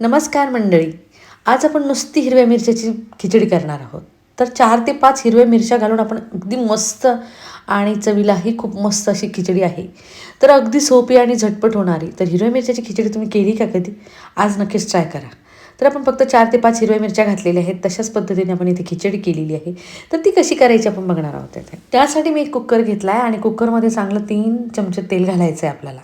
नमस्कार मंडळी. आज आपण नुसती हिरव्या मिरच्याची खिचडी करणार आहोत. तर चार ते पाच हिरव्या मिरच्या घालून आपण अगदी मस्त आणि चवीलाही खूप मस्त अशी खिचडी आहे. तर अगदी सोपी आणि झटपट होणारी. तर हिरव्या मिरच्याची खिचडी तुम्ही केली का कधी? आज नक्कीच ट्राय करा. तर आपण फक्त चार ते पाच हिरव्या मिरच्या घातलेल्या आहेत. तशाच पद्धतीने आपण इथे खिचडी केलेली आहे. तर ती कशी करायची आपण बघणार आहोत त्यासाठी मी एक कुकर घेतला आहे आणि कुकरमध्ये चांगलं तीन चमचे तेल घालायचं आहे आपल्याला.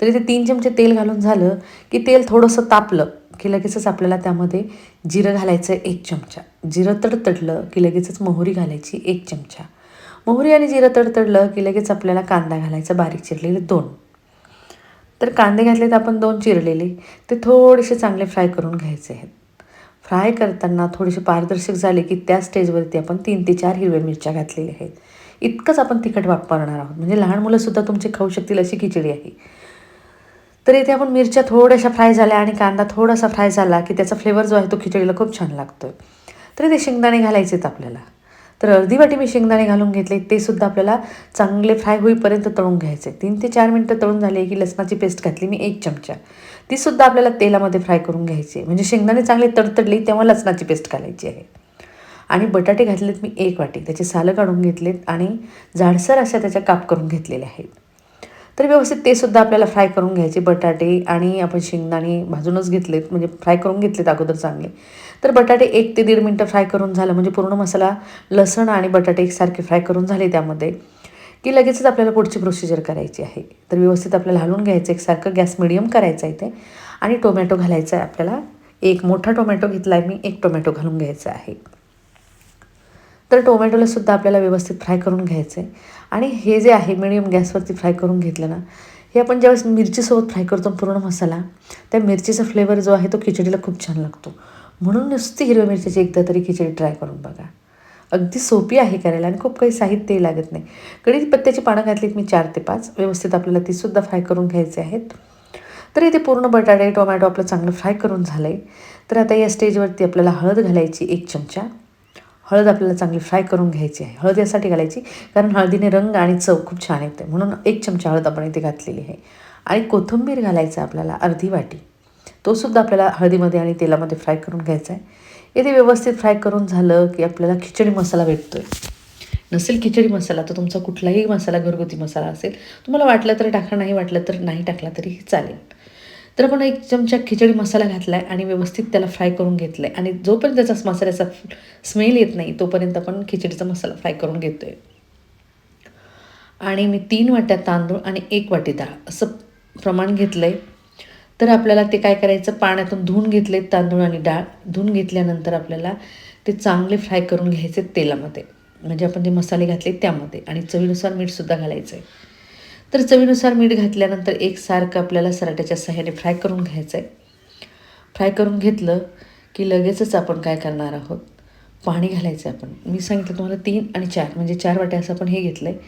तर इथे तीन चमचे तेल घालून झालं की तेल थोडंसं तापलं. की लगेचच आपल्याला त्यामध्ये जिरं घालायचं एक चमचा. जिरं तडतडलं की लगेचच मोहरी घालायची एक चमचा. मोहरी आणि जिरं तडतडलं की लगेच आपल्याला कांदा घालायचा बारीक चिरलेले दोन. तर कांदे घातले तर आपण दोन चिरलेले. ते थोडेसे चांगले फ्राय करून घ्यायचे आहेत. फ्राय करताना थोडेसे पारदर्शक झाले की त्या स्टेजवरती आपण तीन ते चार हिरव्या मिरच्या घातलेल्या आहेत. इतकंच आपण तिखट वापरणार आहोत. म्हणजे लहान मुलंसुद्धा तुमचे खाऊ शकतील अशी खिचडी आहे. तर इथे आपण मिरच्या थोड्याशा फ्राय झाल्या आणि कांदा थोडासा फ्राय झाला की त्याचा फ्लेवर जो आहे तो खिचडीला खूप छान लागतो तर इथे शेंगदाणे घालायचे आहेत आपल्याला. तर अर्धी वाटी मी शेंगदाणे घालून घेतले ते सुद्धा आपल्याला चांगले फ्राय होईपर्यंत तळून घ्यायचे तीन ते चार मिनटं तळून झाले की लसणाची पेस्ट घातली मी एक चमचा. ती सुद्धा आपल्याला तेलामध्ये फ्राय करून घ्यायची म्हणजे शेंगदाणे चांगले तडतडली तेव्हा लसणाची पेस्ट घालायची आहे. आणि बटाटे घातलेत मी एक वाटी. त्याचे सालं काढून घेतलेत आणि जाडसर अशा त्याच्या काप करून घेतलेल्या आहेत. तर व्यवस्थित ते सुद्धा आपल्याला फ्राय करून घ्यायचे बटाटे आणि आपण शेंगदाणे भाजूनच घेतलेत म्हणजे फ्राय करून घेतलेत अगोदर चांगले. तर बटाटे एक ते दीड मिनटं फ्राय करून झालं म्हणजे पूर्ण मसाला लसण आणि बटाटे एकसारखे फ्राय करून झाले त्यामध्ये की लगेचच आपल्याला पुढची प्रोसिजर करायची आहे. तर व्यवस्थित आपल्याला हलवून घ्यायचं एकसारखं गॅस मिडियम करायचा आहे ते आणि टोमॅटो घालायचा आहे आपल्याला. एक मोठा टोमॅटो घेतला आहे मी एक टोमॅटो घालून घ्यायचा आहे. तर टोमॅटोला सुद्धा आपल्याला व्यवस्थित फ्राय करून घ्यायचं. आहे आणि हे जे आहे मिडियम गॅसवरती फ्राय करून घेतलं ना हे आपण ज्यावेळेस मिरचीसोबत फ्राय करतो पूर्ण मसाला त्या मिरचीचा फ्लेवर जो आहे तो खिचडीला खूप छान लागतो. म्हणून नुसती हिरव्या मिरच्याची एकदा तरी खिचडी ट्राय करून बघा. अगदी सोपी आहे करायला आणि खूप काही साहित्यही लागत नाही. कढीपत्त्याची पानं घातलीत मी चार ते पाच व्यवस्थित आपल्याला तीसुद्धा फ्राय करून घ्यायचे आहेत. तर इथे पूर्ण बटाटे टोमॅटो आपलं चांगलं फ्राय करून झालं आहे तर आता या स्टेजवरती आपल्याला हळद घालायची एक चमचा. हळद आपल्याला चांगली फ्राय करून घ्यायची आहे. हळद यासाठी घालायची कारण हळदीने रंग आणि चव खूप छान येते. म्हणून एक चमचा हळद आपण इथे घातलेली आहे. आणि कोथिंबीर घालायचं आपल्याला अर्धी वाटी. तोसुद्धा आपल्याला हळदीमध्ये आणि तेलामध्ये फ्राय करून घ्यायचा आहे. इथे व्यवस्थित फ्राय करून झालं की आपल्याला खिचडी मसाला भेटतो आहे नसेल खिचडी मसाला तर तुमचा कुठलाही मसाला घरगुती मसाला असेल तुम्हाला वाटलं तर टाका नाही वाटलं तर नाही टाकला तरी चालेल. तर आपण एक चमचा खिचडी मसाला घातला आहे आणि व्यवस्थित त्याला फ्राय करून घेतलं आहे आणि जोपर्यंत त्याचा मसाल्याचा स्मेल येत नाही तोपर्यंत आपण खिचडीचा मसाला फ्राय करून घेतो आहे आणि मी तीन वाट्या तांदूळ आणि एक वाटी डाळ असं प्रमाण घेतलं आहे तर आपल्याला ते काय करायचं? पाण्यातून धुवून घेतले तांदूळ आणि डाळ. धुवून घेतल्यानंतर आपल्याला ते चांगले फ्राय करून घ्यायचे तेलामध्ये. म्हणजे आपण जे मसाले घातले त्यामध्ये. आणि चवीनुसार मीठसुद्धा घालायचं आहे तर चवीनुसार मीठ घातल्यानंतर एकसारखं आपल्याला सराट्याच्या सहाय्याने फ्राय करून घ्यायचं आहे फ्राय करून घेतलं की लगेचच आपण काय करणार आहोत? पाणी घालायचं आहे आपण. मी सांगितलं तुम्हाला तीन आणि चार म्हणजे चार वाट्या असं आपण हे घेतलं आहे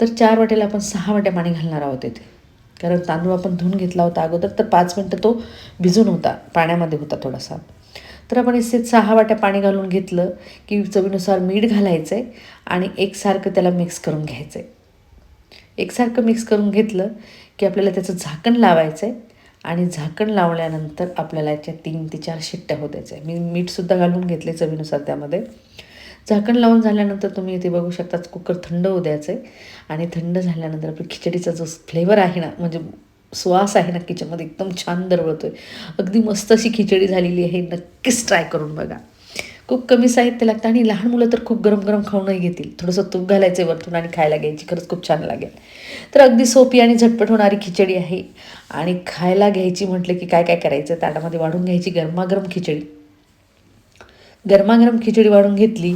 तर चार वाट्याला आपण सहा वाट्या पाणी घालणार आहोत इथे. कारण तांदूळ आपण धुवून घेतला होता अगोदर तर पाच मिनटं तो भिजून होता पाण्यामध्ये होता थोडासा. तर आपण इथे सहा वाट्या पाणी घालून घेतलं की चवीनुसार मीठ घालायचं आहे आणि एकसारखं त्याला मिक्स करून घ्यायचं आहे एकसारखं मिक्स करून घेतलं की आपल्याला त्याचं झाकण लावायचं आहे आणि झाकण लावल्यानंतर आपल्याला याच्या तीन ते चार शिट्ट्या होत्याच्या मी मीठसुद्धा घालून घेतले चवीनुसार त्यामध्ये. झाकण लावून झाल्यानंतर तुम्ही इथे बघू शकताच कुकर थंड होऊ द्यायचं आहे आणि थंड झाल्यानंतर आपली खिचडीचा जो फ्लेवर आहे ना म्हणजे सुवास आहे ना किचनमध्ये एकदम छान दरवळतो आहे अगदी मस्त अशी खिचडी झालेली आहे नक्कीच ट्राय करून बघा. खूप कमी साहित्य लागतं आणि लहान मुलं तर खूप गरम गरम खाऊनही घेतील. थोडंसं तूप घालायचं वरतून आणि खायला घ्यायची. खरंच खूप छान लागेल. तर अगदी सोपी आणि झटपट होणारी खिचडी आहे. आणि खायला घ्यायची म्हटलं की काय काय करायचं? ताटामध्ये वाढून घ्यायची गरमागरम खिचडी. गरमागरम खिचडी वाढून घेतली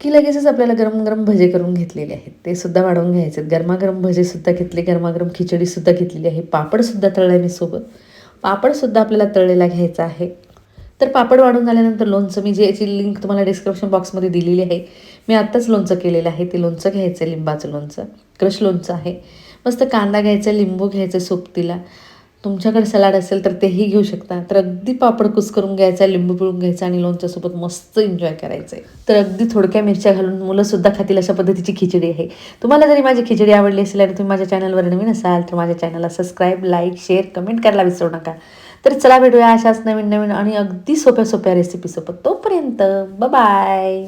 की लगेचच आपल्याला गरम गरम भजे करून घेतलेले आहेत. ते सुद्धा वाढवून घ्यायचे आहेत. गरमागरम भजेसुद्धा घेतले गरमागरम खिचडीसुद्धा घेतलेली आहे. पापडसुद्धा तळला मी सोबत. पापडसुद्धा आपल्याला तळलेला घ्यायचा आहे. तर पापड वाढून झाल्यानंतर लोणचं मी जे याची लिंक तुम्हाला डिस्क्रिप्शन बॉक्समध्ये दिलेली आहे मी आत्ताच लोणचं केलेलं आहे. ते लोणचं घ्यायचं आहे लिंबाचं लोणचं. क्रश लोणचं आहे. मस्त कांदा घ्यायचा लिंबू घ्यायचं सोबतीला. तुमच्याकडे सलाड असेल तर तेही घेऊ शकता. तर अगदी पापड कुस करून घ्यायचा लिंबू पिळून घ्यायचा आणि लोणच्यासोबत मस्त एन्जॉय करायचं आहे तर अगदी थोडक्या मिरच्या घालून मुलंसुद्धा खातील अशा पद्धतीची खिचडी आहे. तुम्हाला जरी माझी खिचडी आवडली असेल आणि तुम्ही माझ्या चॅनलवर नवीन असाल तर माझ्या चॅनलला सबस्क्राईब लाईक शेअर कमेंट करायला विसरू नका. तर चला भेटूया अशाच नवीन नवीन आणि अगदी सोप्या सोप्या रेसिपीसोबत तोपर्यंत बाय